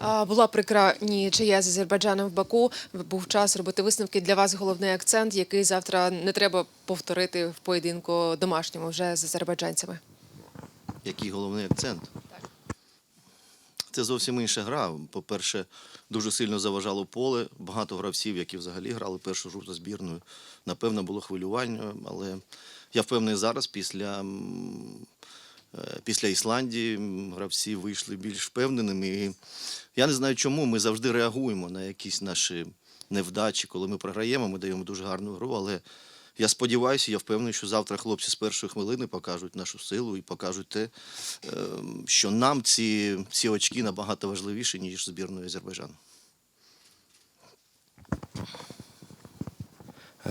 Була прикра нічия з Азербайджаном в Баку. Був час робити висновки. Для вас головний акцент, який завтра не треба повторити в поєдинку домашньому вже з азербайджанцями. Який головний акцент? Це зовсім інша гра. По-перше, дуже сильно заважало поле. Багато гравців, які взагалі грали першу гру за збірною. Напевно, було хвилювання, але я впевнений зараз, після, після Ісландії гравці вийшли більш впевненими. І я не знаю, чому ми завжди реагуємо на якісь наші невдачі. Коли ми програємо, ми даємо дуже гарну гру, але я сподіваюся, я впевнений, що завтра хлопці з першої хвилини покажуть нашу силу і покажуть те, е, що нам ці, ці очки набагато важливіші, ніж збірної Азербайджану.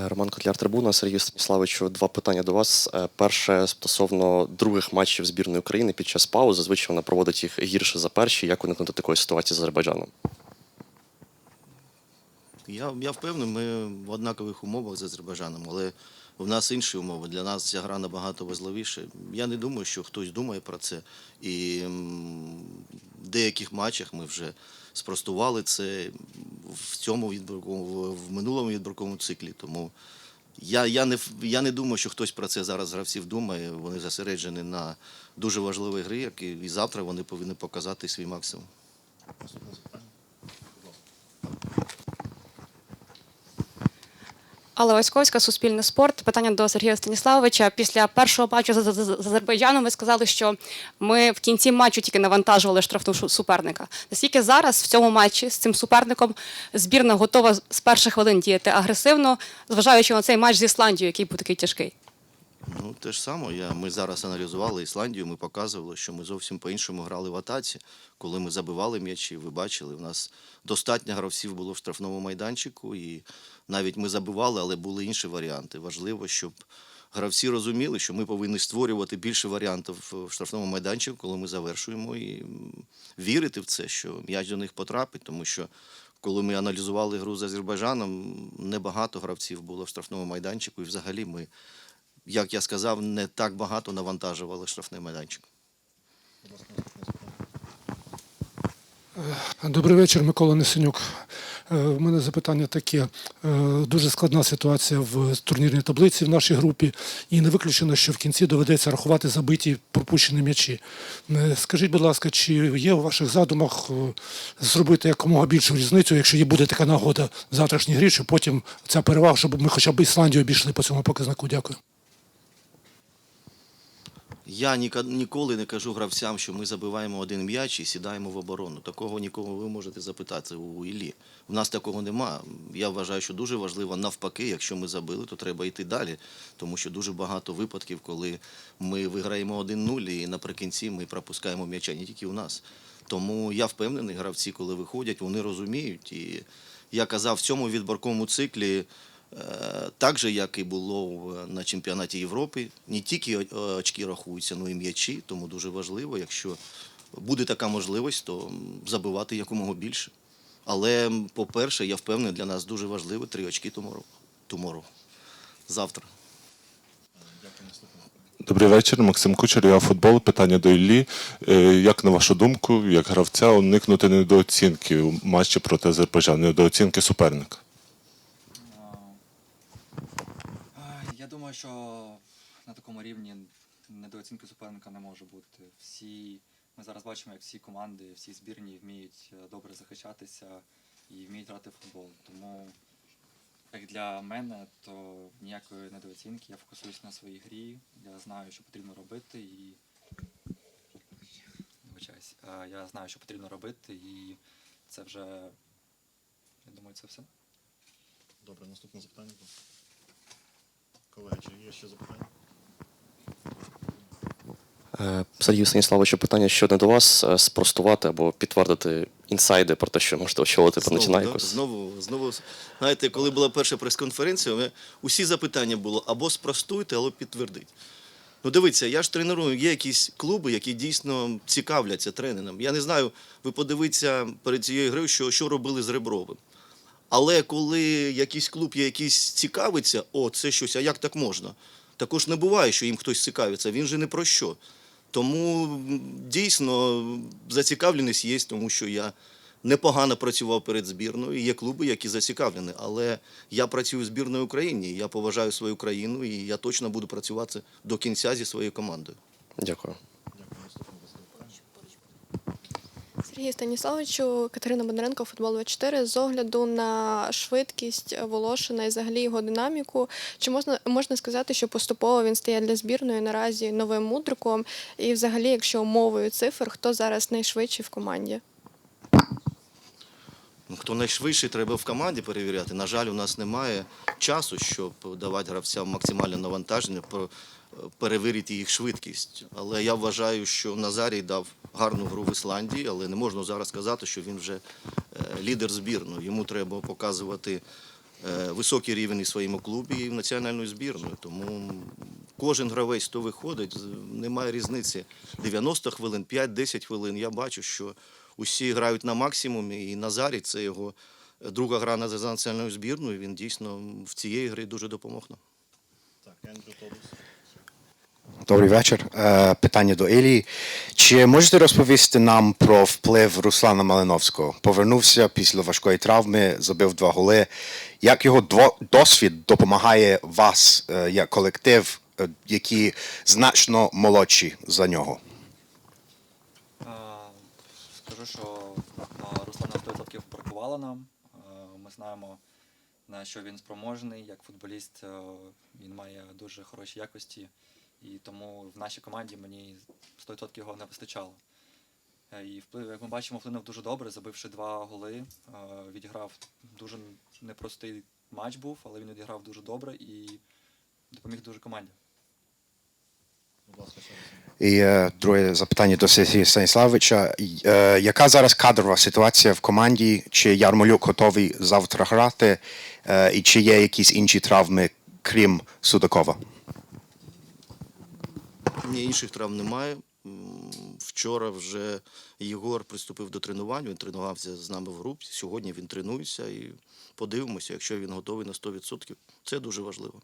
Роман Котляр Трибуна, Сергій Станіславичу, два питання до вас. Е, Перше стосовно других матчів збірної України під час паузи. Зазвичай вона проводить їх гірше за перші. Як уникнути такої ситуації з Азербайджаном? Я, я впевнений, ми в однакових умовах з Азербайджаном, але в нас інші умови. Для нас ця гра набагато важливіша. Я не думаю, що хтось думає про це. І в деяких матчах ми вже спростували це в цьому відбірковому, в- минулому відбірковому циклі. Тому я, я, не, я не думаю, що хтось про це зараз гравців думає. Вони зосереджені на дуже важливій грі, як і, завтра вони повинні показати свій максимум. Алла Васьковська, Суспільне спорт. Питання до Сергія Станіславовича. Після першого матчу з, Азербайджаном ви сказали, що ми в кінці матчу тільки навантажували штрафну суперника. Наскільки зараз в цьому матчі з цим суперником збірна готова з перших хвилин діяти агресивно, зважаючи на цей матч з Ісландією, який був такий тяжкий? Ну, те ж саме. Я, ми зараз аналізували Ісландію, ми показували, що ми зовсім по-іншому грали в атаці. Коли ми забивали м'ячі, ви бачили, у нас достатньо гравців було в штрафному майданчику, і навіть ми забивали, але були інші варіанти. Важливо, щоб гравці розуміли, що ми повинні створювати більше варіантів в штрафному майданчику, коли ми завершуємо, і вірити в це, що м'яч до них потрапить, тому що. Коли ми аналізували гру з Азербайджаном, небагато гравців було в штрафному майданчику, і взагалі ми як я сказав, не так багато навантажували штрафний майданчик. Добрий вечір, Микола Несенюк. Е, У мене запитання таке. Е, Дуже складна ситуація в турнірній таблиці в нашій групі, і не виключено, що в кінці доведеться рахувати забиті пропущені м'ячі. Е, Скажіть, будь ласка, чи є у ваших задумах е, зробити якомога більшу різницю, якщо є буде така нагода в завтрашній грі, щоб потім ця перевага, щоб ми хоча б Ісландію обійшли по цьому показнику? Дякую. Я ніколи не кажу гравцям, що ми забиваємо один м'яч і сідаємо в оборону. Такого нікого ви можете запитати у Іллі. У нас такого нема. Я вважаю, що дуже важливо навпаки, якщо ми забили, то треба йти далі. Тому що дуже багато випадків, коли ми виграємо 1-0 і наприкінці ми пропускаємо м'яча не тільки у нас. Тому я впевнений, гравці, коли виходять, вони розуміють. І я казав, в цьому відборковому циклі Так же, як і було на чемпіонаті Європи, не тільки е, очки рахуються, але й м'ячі, тому дуже важливо, якщо буде така можливість, то забивати якомога більше. Але, по-перше, я впевнений, для нас дуже важливо три очки tomorrow. tomorrow. Завтра. Добрий вечір, Максим Кучер, я футбол. Питання до Іллі. Е, Як на вашу думку, як гравця уникнути недооцінки у матчі проти Азербайджану, недооцінки суперника? Е, Я думаю, що на такому рівні недооцінки суперника не може бути. Всі, ми зараз бачимо, як всі команди, всі збірні вміють е, добре захищатися і вміють грати в футбол. Тому, як для мене, то ніякої недооцінки. Я фокусуюсь на своїй грі. Я знаю, що потрібно робити і. Е, Я знаю, що потрібно робити, і це вже. Я думаю, це все. Добре, наступне запитання. Колеги, чи є ще запитання? Е, Сергію Станіславовичу, питання ще одне до вас е, спростувати або підтвердити інсайди про те, що можете очолити Знову, Панатінаїкос. да? знову, знову, знаєте, коли була перша прес-конференція, ми- усі запитання було або спростуйте, або підтвердіть. Ну, дивіться, я ж треную, є якісь клуби, які дійсно цікавляться тренером. Я не знаю, ви подивіться перед цією грою, що, що робили з Ребровим. Але коли якийсь клуб є якийсь цікавиться, о, це щось, а як так можна? Також не буває, що їм хтось цікавиться, він же не про що. Тому дійсно зацікавленість є, тому що я непогано працював перед збірною. Є клуби, які зацікавлені. Але я працюю в збірної України, я поважаю свою країну і я точно буду працювати до кінця зі своєю командою. Дякую. Дякую. Наступне запитання. Сергію Станіславовичу, Катерина Бондаренко, футбол 24. З огляду на швидкість Волошина і взагалі його динаміку, чи можна можна сказати, що поступово він стає для збірної наразі новим мудриком? І взагалі, якщо мовою цифр, хто зараз найшвидший в команді? Ну, Хто найшвидший, треба в команді перевіряти. На жаль, у нас немає часу, щоб давати гравцям максимальне навантаження, перевірити їх швидкість. Але я вважаю, що Назарій дав гарну гру в Ісландії, але не можна зараз сказати, що він вже е, лідер збірної. Йому треба показувати е, високий рівень і своєму клубі, і в національною збірною. Тому кожен гравець, хто виходить, немає різниці. 90 хвилин, 5-10 хвилин. Я бачу, що усі грають на максимумі, і Назарій це його друга гра на за національною збірною. Він дійсно в цієї гри дуже допомог нам. Так, Добрий вечір. Е, Питання до Елії. Чи можете розповісти нам про вплив Руслана Малиновського? Повернувся після важкої травми, забив два голи. Як його досвід допомагає вас, е, як колектив, е, які значно молодші за нього? Е, Скажу, що Руслана 100% бракувало нам. Ми знаємо, на що він спроможний. Як футболіст він має дуже хороші якості, і тому в нашій команді мені 100% його не вистачало. Е, І вплив, як ми бачимо, вплинув дуже добре, забивши два голи. Відіграв дуже непростий матч був, але він відіграв дуже добре і допоміг дуже команді. Будь ласка, ще раз. І е, друге запитання до Сергія Станіславовича. Е, яка зараз кадрова ситуація в команді? Чи Ярмолюк готовий завтра грати? Е, і чи є якісь інші травми, крім Судакова? Ні, інших травм немає. Вчора вже Єгор приступив до тренувань, він тренувався з нами в групі. Сьогодні він тренується і подивимося, якщо він готовий на 100%. Це дуже важливо.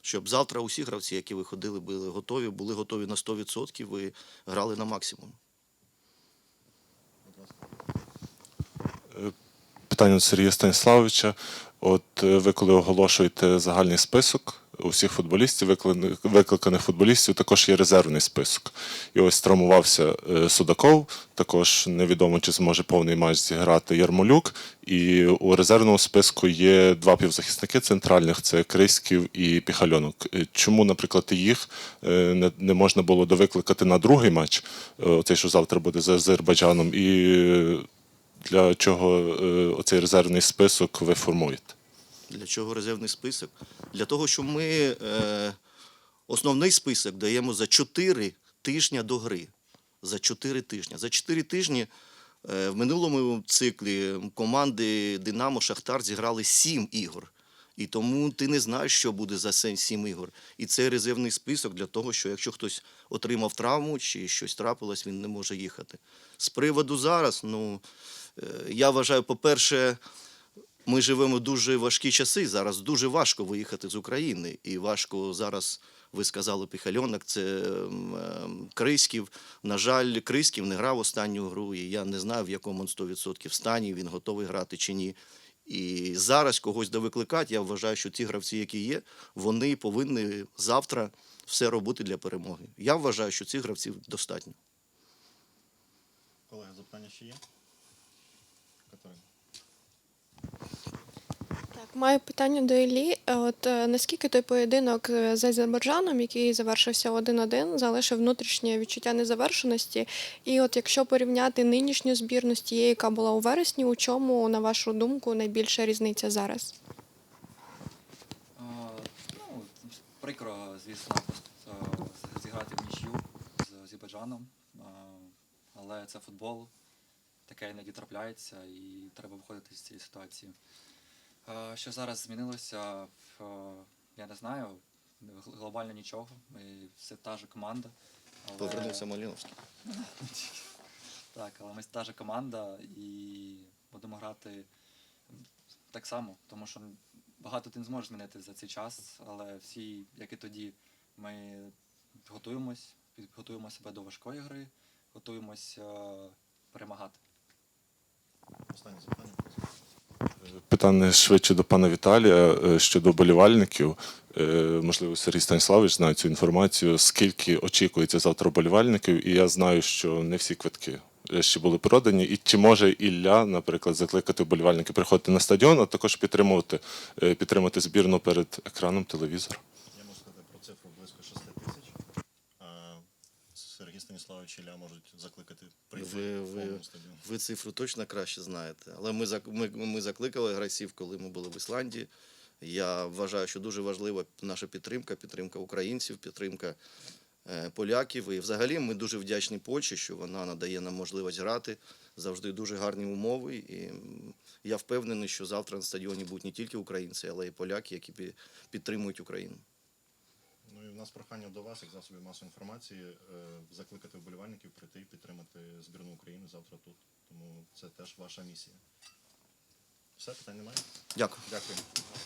Щоб завтра усі гравці, які виходили, були готові, були готові на 100% і грали на максимум. Питання до Сергія Станіславовича. От е, ви коли оголошуєте загальний список усіх футболістів, викликаних, футболістів, також є резервний список. І ось травмувався е, Судаков, також невідомо, чи зможе повний матч зіграти Ярмолюк. І у резервному списку є два півзахисники центральних це Криськів і Піхальонок. Е, Чому, наприклад, їх не, можна було довикликати на другий матч, оцей, що завтра буде з Азербайджаном, і для чого е, оцей резервний список ви формуєте? Для чого резервний список? Для того, що ми е, основний список даємо за 4 тижні до гри. За 4 тижні. За 4 тижні в минулому циклі команди Динамо Шахтар зіграли 7 ігор. І тому ти не знаєш, що буде за 7 ігор. І це резервний список для того, що якщо хтось отримав травму чи щось трапилось, він не може їхати. З приводу зараз, ну я вважаю, по-перше, ми живемо дуже важкі часи. Зараз дуже важко виїхати з України. І важко зараз, ви сказали, Піхальонок, це ем, ем, Криськів. На жаль, Криськів не грав останню гру, і я не знаю, в якому він 100% стані, він готовий грати чи ні. І зараз когось довикликати, я вважаю, що ті гравці, які є, вони повинні завтра все робити для перемоги. Я вважаю, що цих гравців достатньо. Колеги, запитання ще є? Катерина. Так, маю питання до Іллі. Е, От е, наскільки той поєдинок е, з Азербайджаном, який завершився 1-1, залишив внутрішнє відчуття незавершеності? І от якщо порівняти нинішню збірну з тією, яка була у вересні, у чому, на вашу думку, найбільша різниця зараз? Ну, прикро, звісно, зіграти в нічю з Азербайджаном, але це футбол, таке іноді трапляється і треба виходити з цієї ситуації. Що зараз змінилося, е, я не знаю. Глобально нічого. Ми все та ж команда. але- Повернувся Маліновський. Так, але ми та ж команда і будемо грати так само, тому що багато ти не зможеш змінити за цей час, але всі, як і тоді, ми готуємось, підготуємо себе до важкої гри, готуємось е, перемагати. останнє запитання. будь ласка. Питання швидше до пана Віталія е, щодо болівальників. Е, Можливо, Сергій Станіславович знає цю інформацію, скільки очікується завтра болівальників, і я знаю, що не всі квитки ще були продані. І чи може Ілля, наприклад, закликати вболівальників приходити на стадіон, а також підтримувати, е, підтримати збірну перед екраном телевізора? Я можу сказати про цифру близько 6 тисяч. Сергій Станіславович Ілля можуть закликати прийти Ви, в ви, ви цифру точно краще знаєте. Але ми, ми, ми закликали гравців, коли ми були в Ісландії. Я вважаю, що дуже важлива наша підтримка, підтримка українців, підтримка е, поляків. І взагалі ми дуже вдячні Польщі, що вона надає нам можливість грати. Завжди дуже гарні умови. І я впевнений, що завтра на стадіоні будуть не тільки українці, але й поляки, які підтримують Україну. Нас прохання до вас, як засобів масової інформації, е, закликати вболівальників прийти і підтримати збірну України завтра тут. Тому це теж ваша місія. Все, питань немає? Дякую. Дякую.